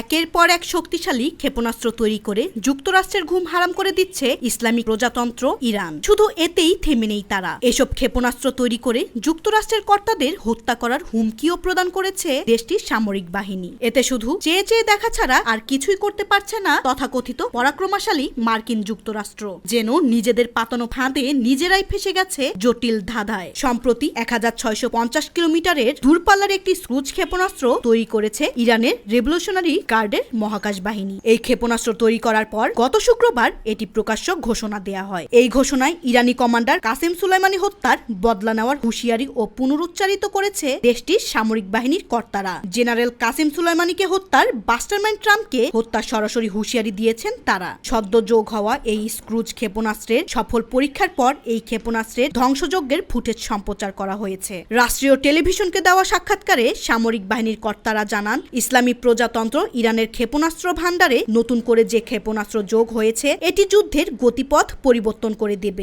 একের পর এক শক্তিশালী ক্ষেপণাস্ত্র তৈরি করে যুক্তরাষ্ট্রের ঘুম হারাম করে দিচ্ছে ইসলামিক প্রজাতন্ত্র ইরান। শুধু এতেই থেমে নেই তারা। এসব ক্ষেপণাস্ত্র তৈরি করে যুক্তরাষ্ট্রের কর্তাদের হত্যা করার হুমকিও প্রদান করেছে দেশটির সামরিক বাহিনী। এতে শুধু চেয়ে চেয়ে দেখা ছাড়া আর কিছুই করতে পারছে না তথাকথিত পরাক্রমশালী মার্কিন যুক্তরাষ্ট্র, যেন নিজেদের পাতানো ফাঁদে নিজেরাই ফেসে গেছে জটিল ধাঁধায়। সম্প্রতি এক হাজার ছয়শো পঞ্চাশ কিলোমিটারের দূরপাল্লার একটি স্ক্রুজ ক্ষেপণাস্ত্র তৈরি করেছে ইরানের রেভলিউশনারি গার্ডের মহাকাশ বাহিনী। এই ক্ষেপণাস্ত্র তৈরি করার পর গত শুক্রবার এটি প্রকাশ্য ঘোষণা দেয়া হয়। এই ঘোষণায় ইরানি কমান্ডার কাসেম সুলাইমানি হত্যার বদলা নেওয়ার হুঁশিয়ারি ও পুনরুচ্চারিত করেছে দেশটির সামরিক বাহিনীর কর্তারা। জেনারেল কাসেম সুলাইমানিকে হত্যার বাস্টারম্যান ট্রাম্পকে হত্যার সরাসরি হুঁশিয়ারি দিয়েছেন তারা। সদ্য যোগ হওয়া এই স্ক্রুজ ক্ষেপণাস্ত্রের সফল পরীক্ষার পর এই ক্ষেপণাস্ত্রের ধ্বংসযজ্ঞের ফুটেজ সম্প্রচার করা হয়েছে। রাষ্ট্রীয় টেলিভিশনকে দেওয়া সাক্ষাৎকারে সামরিক বাহিনীর কর্তারা জানান, ইসলামী প্রজাতন্ত্র ইরানের ক্ষেপণাস্ত্র ভাণ্ডারে নতুন করে যে ক্ষেপণাস্ত্র যোগ হয়েছে, এটি যুদ্ধের গতিপথ পরিবর্তন করে দেবে।